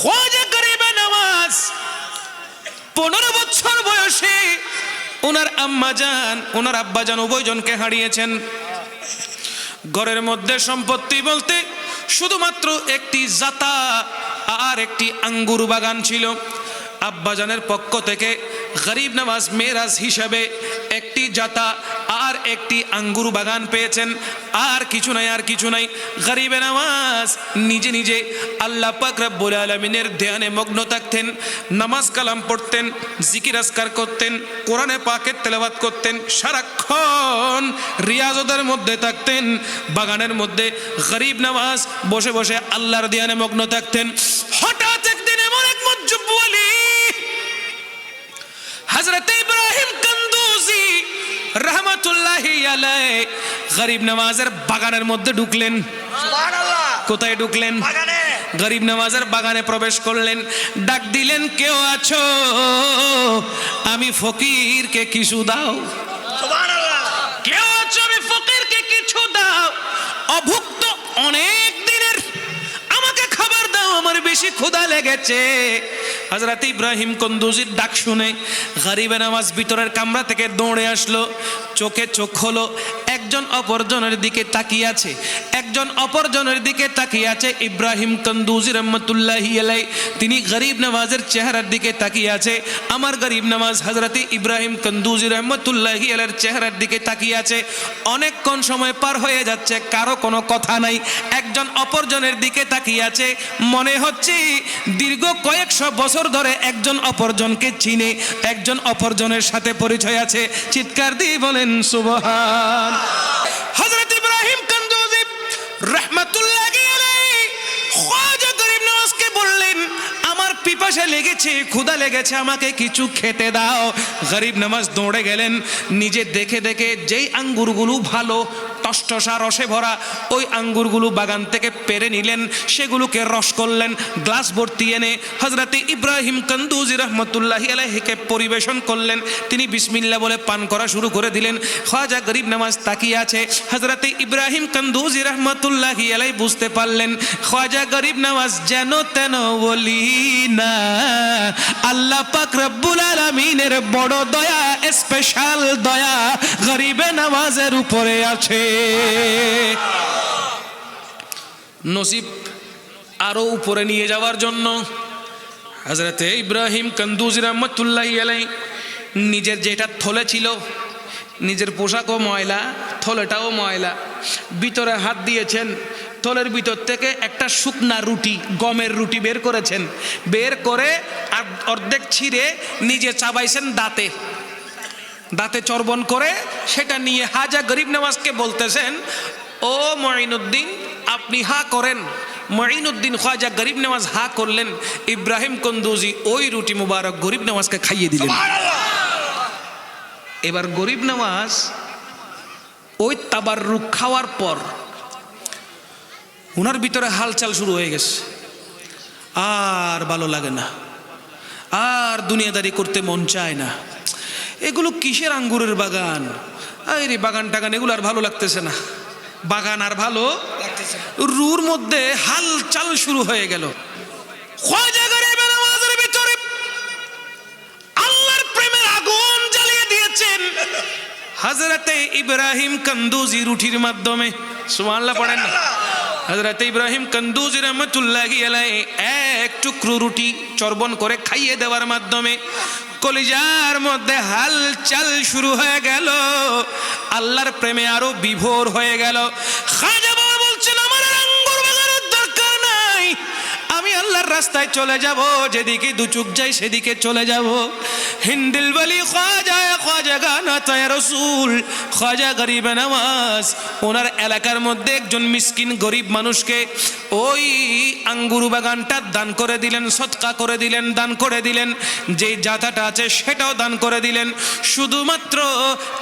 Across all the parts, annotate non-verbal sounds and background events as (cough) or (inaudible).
খোয়াজা গরিবে নামাজ। পনেরো বছর বয়সে ওনার আম্মা যান ওনার আব্বা যান উভয়জনকে হারিয়েছেন। ঘরের মধ্যে সম্পত্তি বলতে শুধুমাত্র একটি জাতা আর একটি আঙ্গুর বাগান ছিল। আব্বাজানের পক্ষ থেকে গরিব নামাজ মেরাজ হিসাবে একটি জাতা একটি আঙ্গুর বাগান পেয়েছেন। আর কিছু নাই, আর কিছু নাই। গরিবে নামাজ, নিজে নিজে আল্লাহ পাক রব্বুল আলমিনের ধ্যানে মগ্ন থাকতেন, নামাজ কালাম পড়তেন, জিকির আসকার করতেন, কোরআনে পাকের তেলাবাত করতেন, সারাক্ষণ রিয়াজতের মধ্যে থাকতেন, বাগানের মধ্যে গরিব নামাজ বসে বসে আল্লাহর ধ্যানে মগ্ন থাকতেন। হঠাৎ একদিন এমন এক মজ্জুব বলি হজরত ইব্রাহিম রহমতুল্লাহি আলাই গরিব নামাজের বাগানের মধ্যে ঢুকলেন। সুবহানাল্লাহ। কোথায় ঢুকলেন? বাগানে। গরিব নামাজের বাগানে প্রবেশ করলেন। ডাক দিলেন কেউ আছো? আমি ফকিরকে কিছু দাও। সুবহানাল্লাহ। কেউ আছো? আমি ফকিরকে কিছু দাও। অভুক্ত অনেক দিনের। আমাকে খাবার দাও আমার বেশি ক্ষুধা লেগেছে। হজরত ইব্রাহিম কন্দুজির ডাক শুনে গরিবে নামাজ ভিতরের কামরা থেকে দৌড়ে আসলো, চোখে চোখ হলো, একজন অপরজনের দিকে তাকিয়ে আছে। একজন অপরজনের দিকে তাকিয়ে আছে। ইব্রাহিম কন্দুজি রহমতুল্লাহ আলাই তিনি গরিব নামাজের চেহারার দিকে তাকিয়ে আছে। আমার গরিব নামাজ হজরতে ইব্রাহিম কন্দুজি রহমতুল্লাহ আলের চেহারার দিকে তাকিয়ে আছে। অনেকক্ষণ সময় পার হয়ে যাচ্ছে, কারও কোনো কথা নাই। একজন অপরজনের দিকে তাকিয়ে আছে। মনে হচ্ছে দীর্ঘ কয়েকশো বছর ধরে একজন অপরজনকে চিনে, একজন অপরজনের সাথে পরিচয় আছে। চিৎকার দিয়ে বলেন, সুবহান। পিপাসা লেগেছে ক্ষুদা লেগেছে, আমাকে কিছু খেতে দাও। গরিব নামাজ দৌড়ে গেলেন, নিজে দেখে দেখে যেই আঙ্গুরগুলো ভালো টসটসা রসে ভরা। ওই আঙ্গুরগুলো বাগান থেকে পেরে নিলেন, সেগুলোকে রস করলেন, গ্লাস ভর্তি এনে হজরতে ইব্রাহিম কন্দুজি রহমতুল্লাহি আলাইহিকে পরিবেশন করলেন। তিনি বিসমিল্লা বলে পান করা শুরু করে দিলেন। খাজা গরিব নামাজ তাকিয়ে আছে। হজরতে ইব্রাহিম কন্দুজি রহমতুল্লাহি আলাই বুঝতে পারলেন, খাজা গরিব নামাজ যেন তেন বলি না। আল্লাহ পাক রব্বুল আলামিনের বড় দয়া স্পেশাল দয়া গরিবে নামাজের উপরে আছে। নসিব আরও উপরে নিয়ে যাওয়ার জন্য হজরতে ইব্রাহিম কন্দুজি রহমতুল্লাহ আলাই নিজের যেটা থলে ছিল, নিজের পোশাকও ময়লা, থলেটাও ময়লা, ভিতরে হাত দিয়েছেন, থলের ভিতর থেকে একটা শুকনা রুটি, গমের রুটি বের করেছেন, বের করে আর অর্ধেক ছিঁড়ে নিজে চাবাইছেন দাঁতে। দাঁতে চর্বণ করে সেটা নিয়ে হাজা গরিব নওয়াজকে বলতেছেন ও মঈনুদ্দিন আপনি হা করেন। মঈনুদ্দিন খাজা গরিব নওয়াজ হা করলেন। ইব্রাহিম কন্দুজি ওই রুটি মুবারক গরিব নওয়াজকে খাইয়ে দিলেন। এবার গরিব নওয়াজ ওই তাবার রুখ খাওয়ার পর ওনার ভিতরে হালচাল শুরু হয়ে গেছে। আর ভালো লাগে না। আর দুনিয়াদারি করতে মন চায় না। এগুলো কিসের আঙ্গুরের বাগান? এই রে, বাগান টাগান এগুলো আর ভালো লাগতেছে না। বাগান আর ভালো রুর মধ্যে হাল চাল শুরু হয়ে গেল। আল্লাহর প্রেমের আগুন জ্বালিয়ে দিয়েছেন। হজরতে ইব্রাহিম কন্দুজি রুটির মাধ্যমে। সুবহানাল্লাহ, পড়েন না। হজরত ইব্রাহিম কন্দুজ রহমতুল্লাহি এক টুকরো রুটি চর্বণ করে খাইয়ে দেওয়ার মাধ্যমে কলিজার মধ্যে হালচাল শুরু হয়ে গেল। আল্লাহর প্রেমে আরও বিভোর হয়ে গেল। দরকার নাই। আমি রাস্তায় চলে যাব, যেদিকে দু চুক যাই সেদিকে চলে যাব। হিন্দিল বলি, খাজা খাজা গানা তায় রসুল, খাজা গরিব নামাজ। ওনার এলাকার মধ্যে একজন মিসকিন গরিব মানুষকে ওই আঙ্গুর বাগানটা দান করে দিলেন, সৎকা করে দিলেন, দান করে দিলেন। যে জাতাটা আছে সেটাও দান করে দিলেন। শুধুমাত্র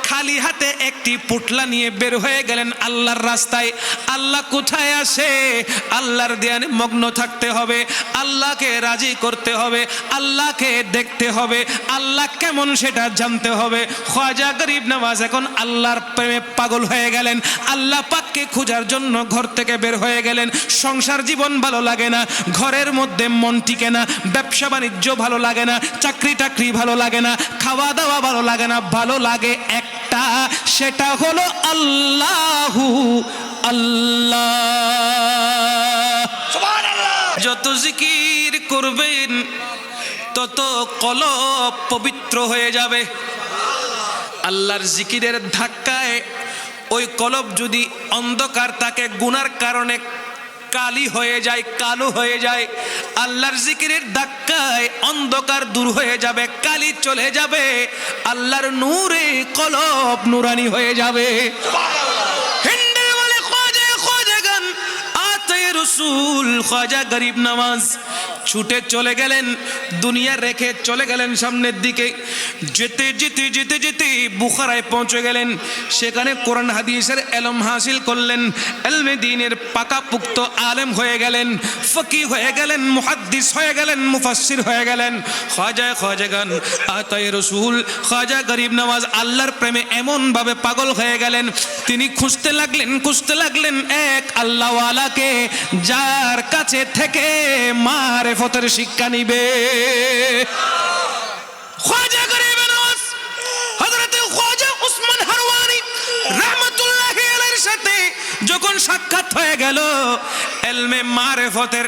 খালি হাতে একটি পুটলা নিয়ে বের হয়ে গেলেন আল্লাহর রাস্তায়। আল্লাহ কোথায় আসে আল্লাহর ধ্যানে মগ্ন থাকতে হবে। আল্লাহকে রাজি করতে হবে। আল্লাহকে দেখতে হবে। আল্লাহ কেমন সেটা জানতে হবে। হবে। খাজা গরিব নওয়াজ এখন আল্লাহর প্রেমে পাগল হয়ে গেলেন। আল্লাহ পাককে খোঁজার জন্য ঘর থেকে বের হয়ে গেলেন। সংসার জীবন ভালো লাগে না ঘরের মধ্যে মন টিকে না ব্যবসা বাণিজ্য ভালো লাগে না চাকরি টাকরি ভালো লাগে না খাওয়া দাওয়া ভালো লাগে না ভালো লাগে একটা সেটা হলো আল্লাহু আল্লাহ। যত জিকির করবেন তত কলব পবিত্র হয়ে যাবে। আল্লাহর জিকিরের ধাক্কায় ওই কলব যদি অন্ধকার তাকে গুনার কারণে কালি হয়ে যায়, কালো হয়ে যায়, আল্লাহর জিকিরের ধাক্কায় অন্ধকার দূর হয়ে যাবে, কালি চলে যাবে, আল্লাহর নূরে কলব নুরানি হয়ে যাবে। গরিব নামাজ। ছুটে চলে গেলেন, দুনিয়া রেখে চলে গেলেন সামনের দিকে। যেতে যেতে যেতে যেতে বুখারায় পৌঁছে গেলেন। সেখানে কোরআন হাদিসের এলম হাসিল করলেন। এলমে দিনের পাকাপুক্ত আলেম হয়ে গেলেন ফকি হয়ে গেলেন, মুহাদ্দিস হয়ে গেলেন, মুফাসসির হয়ে গেলেন। খাজা খাজা গান আতায় রসুল, খাজা গরিব নওয়াজ আল্লাহর প্রেমে এমন ভাবে পাগল হয়ে গেলেন। তিনি খুঁজতে লাগলেন খুঁজতে লাগলেন এক আল্লাহওয়ালাকে, যার কাছে থেকে মারে ফতের শিক্ষা নিবে। গেল। এলমে মারেফতের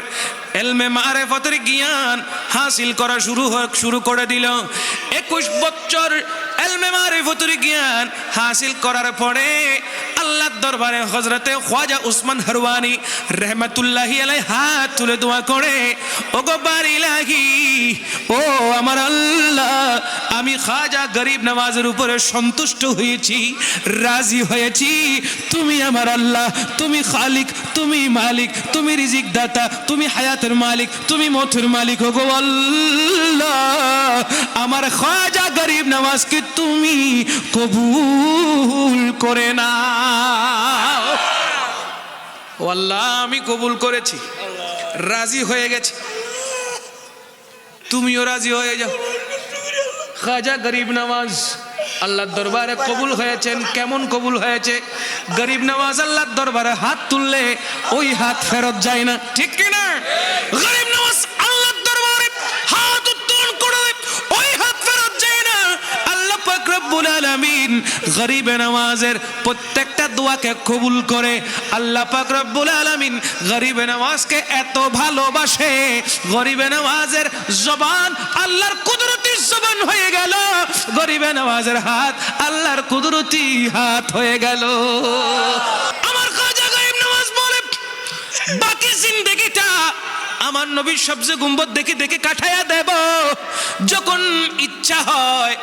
এলমে মারেফতের জ্ঞান হাসিল করা শুরু হোক শুরু করে দিল। একুশ বছর এলমে মারেফতের জ্ঞান হাসিল করার পরে আল্লাহর দরবারে হজরতে খাজা উসমান হারওয়ানি রহমতুল্লাহি আলাই হাত তুলে দোয়া করে ও গো বারিলাহি, ও আমার আল্লাহ আমি খাজা গরিব নামাজের উপরে সন্তুষ্ট হয়েছি, রাজি হয়েছি। তুমি আমার আল্লাহ, তুমি খালিক, তুমি মালিক, তুমি রিজিক দাতা তুমি হায়াতের মালিক, তুমি মথুর মালিক আল্লাহ। আমার খাজা গরিব নামাজকে তুমি কবুল করে না আল্লাহ, আমি কবুল করেছি, রাজি হয়ে গেছি। তুমিও রাজি হয়ে যাও। খাজা গরিব নওয়াজ, আল্লাহর দরবারে কবুল হয়েছেন। কেমন কবুল হয়েছে? গরিব নওয়াজ আল্লাহর দরবারে হাত তুললে ওই হাত ফেরত যায় না। ঠিক কি না? গরিব নওয়াজ আল্লাহর দরবারে হাত উত্তোলন করে ওই হাত ফেরত যায় না। আল্লাহ পাক রব্বুল আলামিন গরিব নওয়াজের প্রত্যেকটা দোয়াকে কবুল করে। আল্লাহ পাক রব্বুল আলামিন গরিবে নওয়াজকে এত ভালোবাসে। গরিব নওয়াজের জবান আল্লাহর কুদরতি জবান হয়ে গেল। গরিবে নওয়াজের হাত, আল্লাহর কুদরতি হাত হয়ে গেল। আমার খাজা গরিব নওয়াজ বলে, বাকি জিন্দগিটা আমার নবীর সবচেয়ে গুম্বদ দেখে দেখে কাঠাইয়া দেব। যখন ইচ্ছা হয়,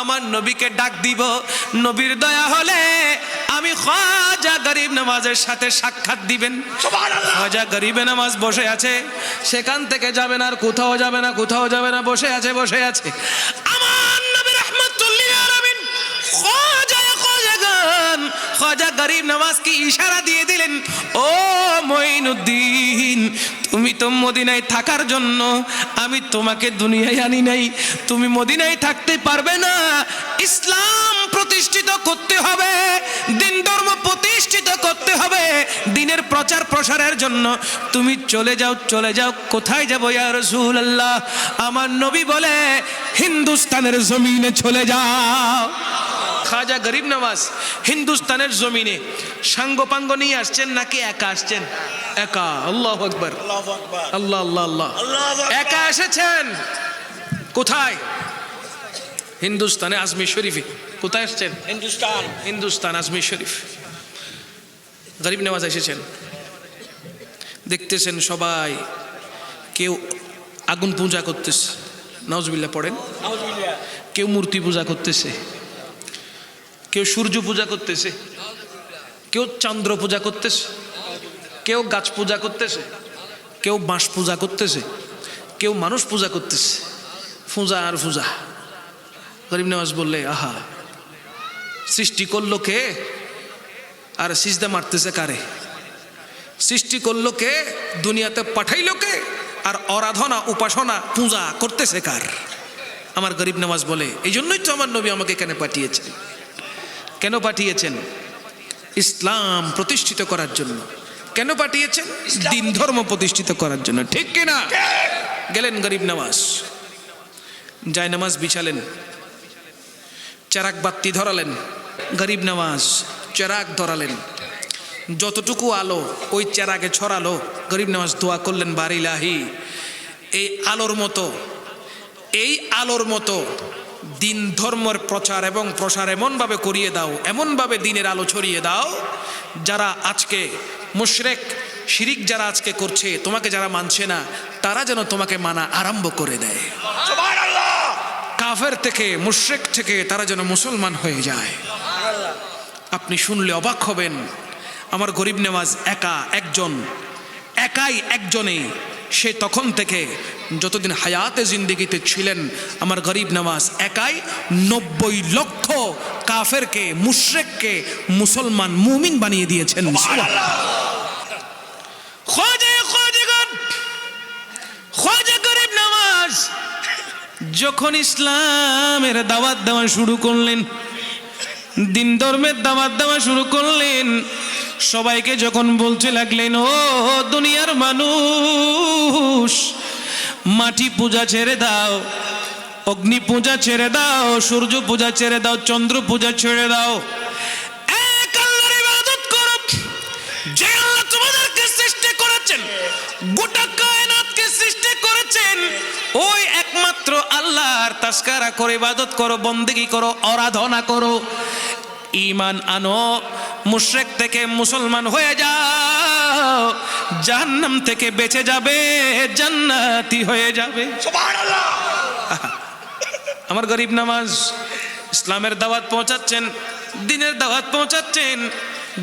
আমার নবীকে ডাক দিব। নবীর দয়া হলে আমি খাজা গরিব নামাজের সাথে সাক্ষাৎ দিবেন। খাজা গরিবে নামাজ বসে আছে সেখান থেকে যাবেন আর কোথাও যাবে না কোথাও যাবে না বসে আছে বসে আছে। আমার নবী খাজা খাজা গান খাজা গরিব নওয়াজ কি ইশারা দিয়ে দিলেন ও মঈনুদ্দিন তুমি তো মদিনায় থাকার জন্য আমি তোমাকে দুনিয়ায় আনি নাই তুমি মদিনায় থাকতে পারবে না ইসলাম প্রতিষ্ঠিত করতে হবে দিন ধর্ম প্রতিষ্ঠিত করতে হবে দিনের প্রচার প্রসারের জন্য। তুমি চলে যাও চলে যাও কোথায় যাব ইয়া রাসূলুল্লাহ? আমার নবী বলে হিন্দুস্তানের জমিনে চলে যাও। খাজা গরিব নওয়াজ হিন্দুস্তানের জমিনে। সাঙ্গপাঙ্গ নিয়ে আসছেন নাকি একা আসছেন? একা আল্লাহ আকবর। আল্লাহ আল্লাহ আল্লাহ একা এসেছেন? কোথায়? হিন্দুস্তানে আজমির শরীফে। কোথায় আসছেন? হিন্দুস্তান। হিন্দুস্তান আজমির শরীফ। গরিব নেওয়াজ এসেছেন। দেখতেছেন সবাই কেউ আগুন পূজা করতেছে। নজবিল্লা পড়েন। কেউ মূর্তি পূজা করতেছে। কেউ সূর্য পূজা করতেছে। কেউ চন্দ্র পূজা করতেছে। কেউ গাছ পূজা করতেছে। কেউ বাঁশ পূজা করতেছে। কেউ মানুষ পূজা করতেছে। পূজা আর পূজা গরিব নেওয়াজ বললে, আহা, সৃষ্টি করল কে? আর সিজদা মারতেছে কারে? সৃষ্টি করল কে? দুনিয়াতে পাঠাইলো কে? আর আরাধনা উপাসনা, পূজা করতেছে কার? আমার গরিব নামাজ বলে এই জন্যই তো আমার নবী আমাকে কেন পাঠিয়েছেন? কেন পাঠিয়েছেন ইসলাম প্রতিষ্ঠিত করার জন্য? কেন পাঠিয়েছেন দিন ধর্ম প্রতিষ্ঠিত করার জন্য? ঠিক কিনা? গেলেন গরিব নামাজ। যায় নামাজ বিছালেন। চেরাক বাত্তি ধরালেন, গরিব নামাজ চেরাক ধরালেন। যতটুকু আলো, ওই চেরাকে ছড়ালো, গরিব নামাজ দোয়া করলেন, বারিলাহি, এই আলোর মতো, এই আলোর মতো দিন ধর্মের প্রচার এবং প্রসার এমনভাবে করিয়ে দাও, এমনভাবে দিনের আলো ছড়িয়ে দাও, যারা আজকে মুশরেক, শিরিক যারা আজকে করছে, তোমাকে যারা মানছে না, তারা যেন তোমাকে মানা আরম্ভ করে দেয়। কাফের থেকে, মুশরেক থেকে তারা যেন মুসলমান হয়ে যায়। আপনি শুনলে অবাক হবেন, আমার গরিব নেওয়াজ একা একজন, একাই একজনে সে তখন থেকে যতদিন হায়াতে জিন্দিগিতে ছিলেন, আমার গরিব নওয়াজ একাই নব্বই লক্ষ কাফেরকে, মুশরেককে মুসলমান মুমিন বানিয়ে দিয়েছেন। খোঁজে যখন ইসলামের দাওয়াত দেওয়া শুরু করলেন, দিন ধর্মের দাওয়াত দেওয়া শুরু করলেন, সবাইকে যখন বলতে লাগলেন, ও দুনিয়ার মানুষ, মাটি পূজা ছেড়ে দাও, অগ্নি পূজা ছেড়ে দাও, সূর্য পূজা ছেড়ে দাও, চন্দ্র পূজা ছেড়ে দাও। তাস্কারা করো ইবাদত করো বন্দেগী করো আরাধনা করো। ঈমান আনো মুশরিক থেকে মুসলমান হয়ে যাও। জাহান্নাম থেকে বেঁচে যাবে জান্নাতি হয়ে যাবে। সুবহানাল্লাহ! (laughs) আমার গরিব নামাজ ইসলামের দাওয়াত পৌঁছাচ্ছেন দিনের দাওয়াত পৌঁছাচ্ছেন।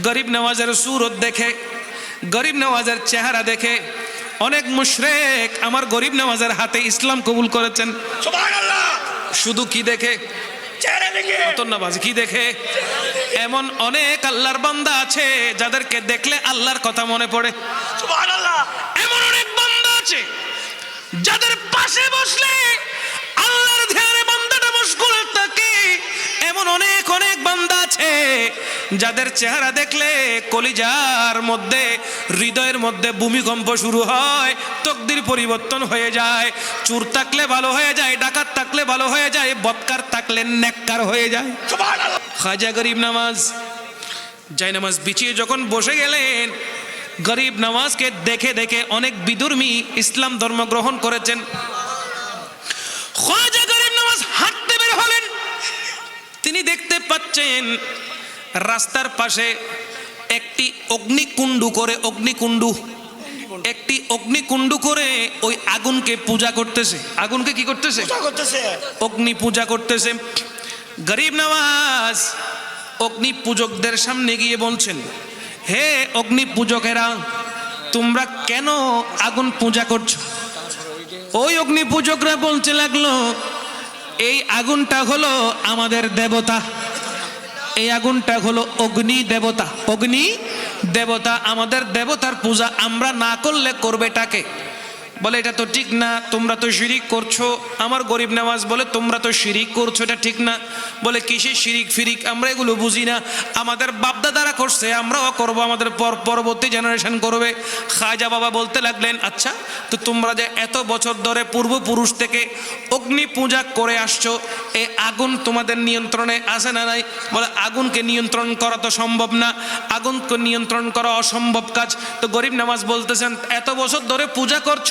গরিব নামাজের সুরত দেখে গরিব নামাজের চেহারা দেখে অনেক মুশরেক আমার গরিব নামাজের হাতে ইসলাম কবুল করেছেন। শুধু কি দেখে? দেখে নামাজ কি দেখে? এমন অনেক আল্লাহর বান্দা আছে যাদেরকে দেখলে আল্লাহর কথা মনে পড়ে। এমন অনেক বান্দা আছে যাদের পাশে বসলে অনেক বান্দা আছে যাদের চেহারা দেখলে কলিজার মধ্যে হৃদয়ের মধ্যে ভূমিকম্প শুরু হয় তকদির পরিবর্তন হয়ে যায়। চুর থাকলে ভালো হয়ে যায় ডাকাত থাকলে ভালো হয়ে যায় বৎকার থাকলে নেককার হয়ে যায়। খাজা গরিব নামাজ জাই নামাজ বিছিয়ে যখন বসে গেলেন গরিব নামাজকে দেখে দেখে অনেক বিদুর্মী ইসলাম ধর্ম গ্রহণ করেছেন খাজা গরিব নামাজ হাঁটতে বের হলেন তিনি পাচ্ছেন রাস্তার পাশে একটি অগ্নিকুণ্ডু করে অগ্নিকুণ্ডু। একটি অগ্নিকুণ্ডু করে ওই আগুনকে পূজা করতেছে। আগুনকে কি করতেছে? করতেছে। অগ্নি পূজা করতেছে। গরিব নওয়াজ অগ্নি পূজকদের সামনে গিয়ে বলছেন হে অগ্নি পূজকেরা তোমরা কেন আগুন পূজা করছ? ওই অগ্নি পূজকরা বলতে লাগল এই আগুনটা হলো আমাদের দেবতা। এই আগুনটা হলো অগ্নি দেবতা। অগ্নি দেবতা আমাদের দেবতার পূজা আমরা না করলে করবেটাকে বলে, এটা তো ঠিক না, তোমরা তো শিরিক করছ। আমার গরিব নামাজ বলে, তোমরা তো শিরিক করছ, এটা ঠিক না। বলে, কিসের শিরিক ফিরিক? আমরা এগুলো বুঝি না। আমাদের বাপদাদারা করছে, আমরাও করব, আমাদের পর পরবর্তী জেনারেশন করবে। খাজা বাবা বলতে লাগলেন আচ্ছা তো তোমরা যে এত বছর ধরে পূর্বপুরুষ থেকে অগ্নি পূজা করে আসছো, এ আগুন তোমাদের নিয়ন্ত্রণে আসে না নাই? বলে, আগুনকে নিয়ন্ত্রণ করা তো সম্ভব না, আগুনকে নিয়ন্ত্রণ করা অসম্ভব কাজ। তো গরিব নামাজ বলতেছেন, এত বছর ধরে পূজা করছ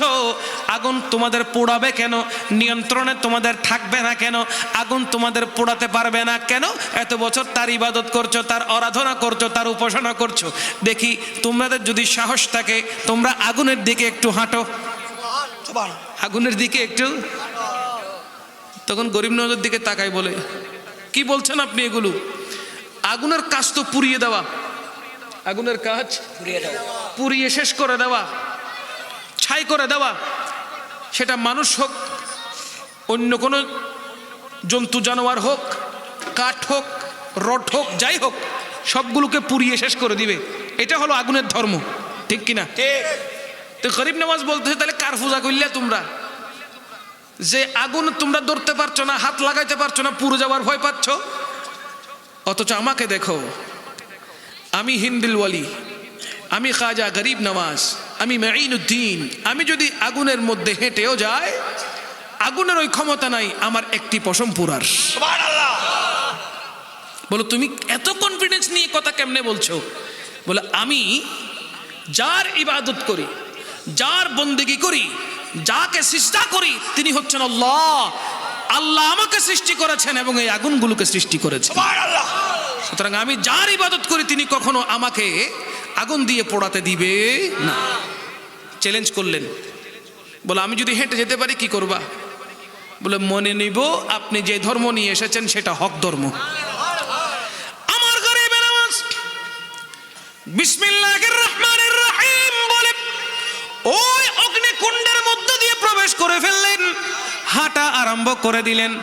আগুন তোমাদের পোড়াবে কেন? নিয়ন্ত্রণে তোমাদের থাকবে না কেন? আগুন তোমাদের পোড়াতে পারবে না কেন? এত বছর তার ইবাদত করছ তার আরাধনা করছ তার উপাসনা করছ। দেখি তোমাদের যদি সাহস থাকে তোমরা আগুনের দিকে একটু হাঁটো। আগুনের দিকে একটু? তখন গরিব নজর দিকে তাকাই বলে কি বলছেন আপনি এগুলো? আগুনের কাজ তো পুড়িয়ে দেওয়া। আগুনের কাজ পুড়িয়ে শেষ করে দেওয়া। ছাই করে দেওয়া সেটা মানুষ হোক অন্য কোনো জন্তু জানোয়ার হোক কাঠ হোক রড হোক যাই হোক সবগুলোকে পুড়িয়ে শেষ করে দিবে। এটা হলো আগুনের ধর্ম ঠিক কিনা? তো গরিব নামাজ বলতেছে তাহলে কার পূজা করলে তোমরা? যে আগুন তোমরা ধরতে পারছ না হাত লাগাইতে পারছ না পুরো যাওয়ার ভয় পাচ্ছ? অথচ আমাকে দেখো আমি হিন্দিল ওয়ালি আমি খাজা গরিব নওয়াজ আমি উদ্দিন আমি যদি আগুনের মধ্যে হেঁটেও যাই আগুনের ওই ক্ষমতা নাই আমার একটি পশম পুরার। বলো তুমি এত কনফিডেন্স নিয়ে কথা কেমনে বলছো? বলে আমি যার ইবাদত করি যার বন্দেগি করি যাকে সৃষ্টা করি তিনি হচ্ছেন আল্লাহ। আল্লাহ আমাকে সৃষ্টি করেছেন এবং এই আগুনগুলোকে সৃষ্টি করেছেন। সুতরাং আমি যার ইবাদত করি তিনি কখনো আমাকে আগুন দিয়ে পোড়াতে দিবে? না। চ্যালেঞ্জ করলেন। বলে, আমি যদি হেঁটে যেতে পারি, কি করবা? বলে, মনে নিব, আপনি যে ধর্ম নিয়ে এসেছেন, সেটা হক ধর্ম। ওই অগ্নিকুণ্ডের মধ্য দিয়ে প্রবেশ করে ফেললেন। হাঁটা আরম্ভ করে দিলেন।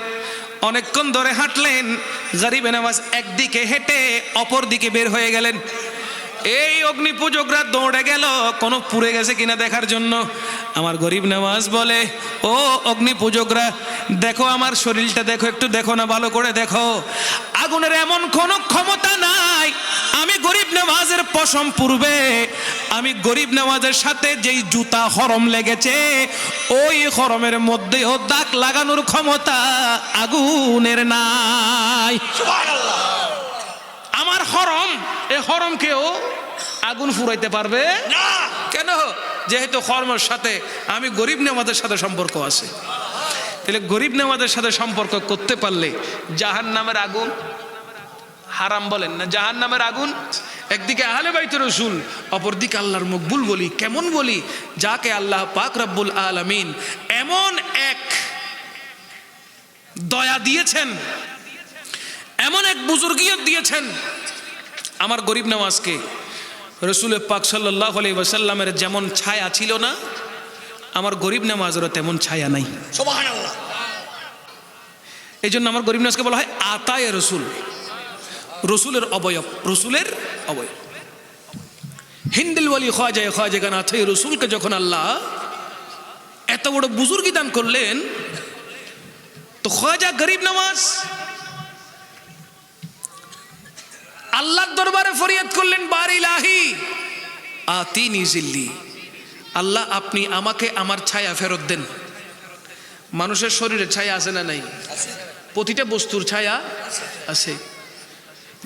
অনেকক্ষণ ধরে হাঁটলেন। গরিবে নামাজ একদিকে হেঁটে অপর দিকে বের হয়ে গেলেন। এই অগ্নি পূজকরা দৌড়ে গেল, কোনো পুড়ে গেছে কিনা দেখার জন্য। আমার গরিব নামাজ বলে, ও অগ্নি পূজকরা, দেখো আমার শরীরটা, দেখো একটু দেখো না, ভালো করে দেখো। আগুনের এমন কোনো ক্ষমতা নাই, আমি গরিব নামাজের পশম পূর্বে আমি গরিব নামাজের সাথে যেই জুতা হরম লেগেছে, ওই হরমের মধ্যেও দাগ লাগানোর ক্ষমতা আগুনের নাই। সুবহান আল্লাহ আমার হরম এই হরমকেও আগুন ফুরাইতে পারবে? না। কেন? যেহেতু হরমের সাথে আমি গরিব নেওয়াদের সাথে সম্পর্ক আছে। তাহলে গরিব নেওয়াদের সাথে সম্পর্ক করতে পারলে জাহান নামের আগুন হারাম বলেন না? জাহান নামের আগুন? একদিকে আহলে বাইতের রসুল অপরদিকে আল্লাহর মকবুল বলি কেমন বলি? যাকে আল্লাহ পাক রব্বুল আলামিন এমন এক দয়া দিয়েছেন এমন এক বুজুর্গিয়ত দিয়েছেন আমার গরিব নামাজকে রসুল পাক সাল্লাহ আলি ওয়াসাল্লামের যেমন ছায়া ছিল না আমার গরিব নামাজেরও তেমন ছায়া নাই। এই জন্য আমার গরিব নামাজকে বলা হয় আতায় রসুল। রসুলের অবয়ব রসুলের অবয়ব। হিন্দিল ওয়ালি খাজা খাজা গান আছে রসুলকে যখন আল্লাহ এত বড় বুজুর্গি দান করলেন তো খাজা গরিব নামাজ আল্লাহর দরবারে ফরিয়াদ করলেন বারিলাহি আতিনি জিল্লি আল্লাহ, আপনি আমাকে আমার ছায়া ফেরত দেন। মানুষের শরীরে ছায়া আছে না নাই? প্রতিটা বস্তুর ছায়া আছে।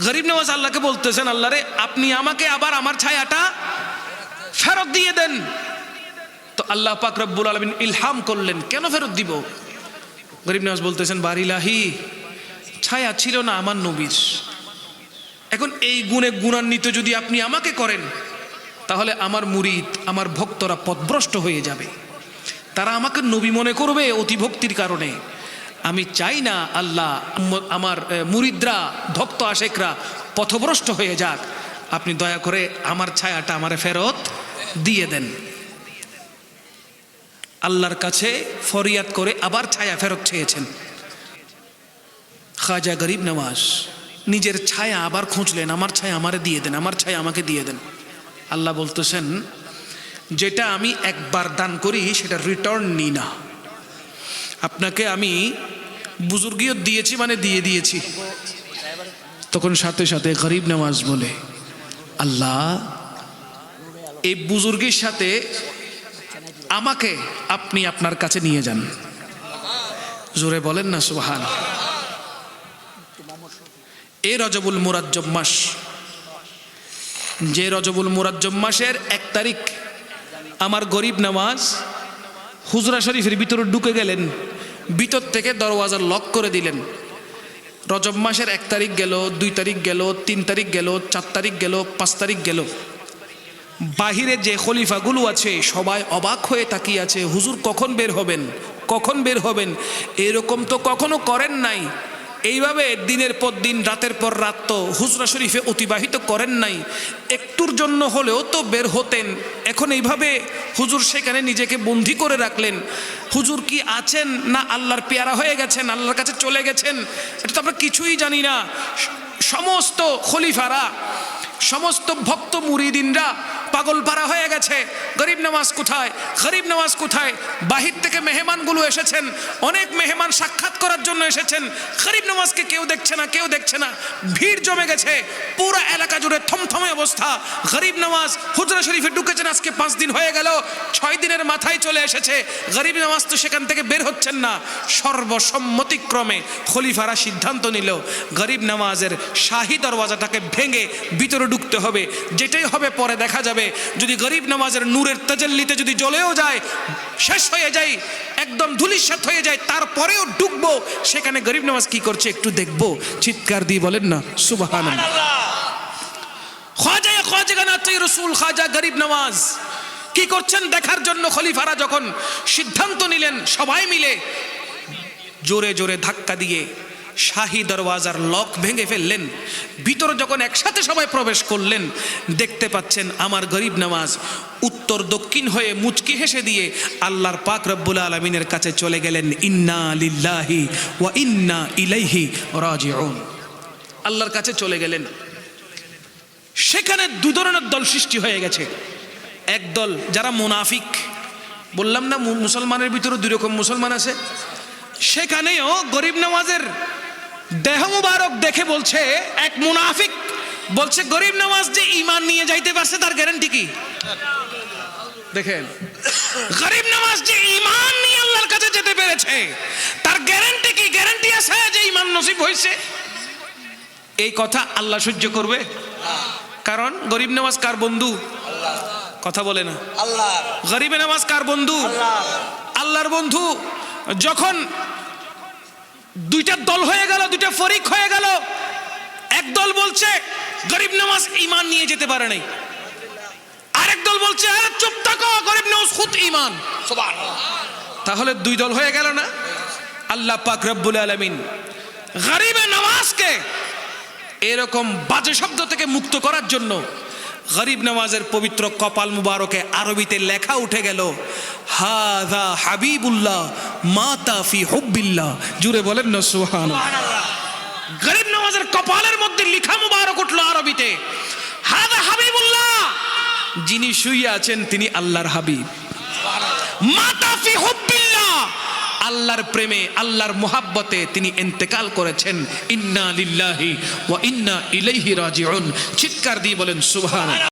গরিব নওয়াজ আল্লাহকে বলতেছেন, আল্লাহ রে, আপনি আমাকে আবার আমার ছায়াটা ফেরত দিয়ে দেন। তো আল্লাহ পাক রব্বুল আলমিন ইলহাম করলেন, কেন ফেরত দিব? গরিব নওয়াজ বলতেছেন বারিলাহি ছায়া ছিল না আমার নবীর। এখন এই গুণে গুণান্বিত যদি আপনি আমাকে করেন, তাহলে আমার মুরিদ, আমার ভক্তরা পথভ্রষ্ট হয়ে যাবে। তারা আমাকে নবী মনে করবে অতিভক্তির কারণে। আমি চাই না আল্লাহ আমার মুরিদরা, ভক্ত আশেকরা পথভ্রষ্ট হয়ে যাক। আপনি দয়া করে আমার ছায়াটা আমার ফেরত দিয়ে দেন। আল্লাহর কাছে ফরিয়াদ করে আবার ছায়া ফেরত চেয়েছেন। খাজা গরিব নওয়াজ। নিজের ছায়া আবার খুঁজলেন, আমার ছায়া আমারে দিয়ে দেন, আমার ছায়া আমাকে দিয়ে দেন। আল্লাহ বলতেছেন, যেটা আমি একবার দান করি, সেটা রিটার্ন নিই না। আপনাকে আমি বুজুর্গিয়ত দিয়েছি মানে দিয়ে দিয়েছি। তখন সাথে সাথে গরিব নওয়াজ বলে, আল্লাহ, এই বুজুর্গির সাথে আমাকে আপনি আপনার কাছে নিয়ে যান। জোরে বলেন না সুবহান এ রজবুল মুরাজ্জব মাস। যে রজবুল মুরাজ্জব মাসের এক তারিখ আমার গরিব নামাজ হুজরা শরীফের ভিতরে ঢুকে গেলেন, ভিতর থেকে দরওয়াজা লক করে দিলেন। রজব মাসের এক তারিখ গেল, দুই তারিখ গেল, তিন তারিখ গেল, চার তারিখ গেল, পাঁচ তারিখ গেল। বাহিরে যে খলিফাগুলো আছে সবাই অবাক হয়ে তাকিয়ে আছে, হুজুর কখন বের হবেন? কখন বের হবেন? এরকম তো কখনো করেন নাই। এইভাবে দিনের পর দিন, রাতের পর রাত তো হুজরা শরীফে অতিবাহিত করেন নাই। একটুর জন্য হলেও তো বের হতেন। এখন এইভাবে হুজুর সেখানে নিজেকে বন্দি করে রাখলেন। হুজুর কি আছেন না আল্লাহর পেয়ারা হয়ে গেছেন, আল্লাহর কাছে চলে গেছেন? এটা তো আমরা কিছুই জানি না। সমস্ত খলিফারা, সমস্ত ভক্ত মুরিদিনরা পাগল পারা হয়ে গেছে। গরিব নামাজ কোথায়? গরিব নামাজ কোথায়? বাহির থেকে মেহমানগুলো এসেছেন। অনেক মেহমান সাক্ষাৎ করার জন্য এসেছেন। গরিব নামাজকে কেউ দেখছে না, কেউ দেখছে না। ভিড় জমে গেছে। পুরো এলাকা জুড়ে থমথমে অবস্থা। গরিব নামাজ হুজরা শরীফে ঢুকেছেন, আজকে পাঁচ দিন হয়ে গেল। ছয় দিনের মাথায় চলে এসেছে। গরিব নামাজ তো সেখান থেকে বের হচ্ছেন না। সর্বসম্মতিক্রমে খলিফারা সিদ্ধান্ত নিল, গরিব নামাজের শাহী দরওয়াজাটাকে ভেঙে ভিতরে ঢুকতে হবে। যেটাই হবে পরে দেখা যাবে। যদি গরিব নামাজের নূরের তেজল্লিতে যদি জ্বলেও যায়, শেষ হয়ে যায়, একদম ধুলিস্বাত হয়ে যায়, তারপরেও ঢুকবো সেখানে গরিব নামাজ কি করছে একটু দেখব। চিৎকার দিয়ে বলেন না সুবাহান রসুল, খাজা গরিব নওয়াজ কি করছেন দেখার জন্য খলিফারা যখন সিদ্ধান্ত নিলেন, সবাই মিলে জোরে জোরে ধাক্কা দিয়ে শাহী দরওয়াজার লক ভেঙে ফেললেন। ভিতরে যখন একসাথে সবাই প্রবেশ করলেন, দেখতে পাচ্ছেন আমার গরিব নামাজ উত্তর দক্ষিণ হয়ে মুচকি হেসে দিয়ে আল্লাহর পাক রব্বুল আলমিনের কাছে চলে গেলেন, ইন্না লিল্লাহি ওয়া ইন্না ইলাইহি রাজিউন। আল্লাহর কাছে চলে গেলেন। সেখানে দু ধরনের দল সৃষ্টি হয়ে গেছে। এক দল যারা মুনাফিক, বললাম না মুসলমানের ভিতরে দুই রকম মুসলমান আছে, সেখানেও গরিব নামাজের দেহ মুবারক দেখে বলছে এক মুনাফিক বলছে গরিব নামাজ যে ইমান নিয়ে যাইতে পারছে তার গ্যারান্টি কি? দেখেন গরিব নামাজ যে ইমান নিয়ে আল্লাহর কাছে যেতে পেরেছে তার গ্যারান্টি কি? গ্যারান্টি আছে যে ইমান নসিব হয়েছে? এই কথা আল্লাহ সহ্য করবে? কারণ গরিব নামাজ কার বন্ধু? কথা বলে না। আল্লাহ। গরিবে নামাজ কার বন্ধু? আল্লাহর বন্ধু। যখন দুইটা দল হয়ে গেল, দুইটা ফরিক হয়ে গেল। এক দল বলছে, গরিব নামাজ ইমান নিয়ে যেতে পারে নাই। আরেক দল বলছে চুপ থাকো, গরিব নামাজ খুদ ইমান তাহলে দুই দল হয়ে গেল না? আল্লাহ পাক রব্বুল আলমিন গরিবে নামাজকে এরকম বাজে শব্দ থেকে মুক্ত করার জন্য গরিব নামাজের পবিত্র কপাল মুবারকে আরবিতে লেখা উঠে গেল হাদা হাবিবুল্লাহ মাতা ফি হুব্বিল্লাহ। জুড়ে বলেন না সুহান গরিব নামাজের কপালের মধ্যে লিখা মুবারক উঠল আরবিতে হাদা হাবিবুল্লাহ। যিনি শুয়ে আছেন তিনি আল্লাহর হাবিব। মাতাফি হুব্বিল্লাহ। আল্লাহর প্রেমে, আল্লাহর মোহাব্বতে তিনি এন্তেকাল করেছেন। ইন্না লিল্লাহি ও ইন্না ইলাইহি রাজিউন। চিৎকার দিয়ে বলেন সুবহান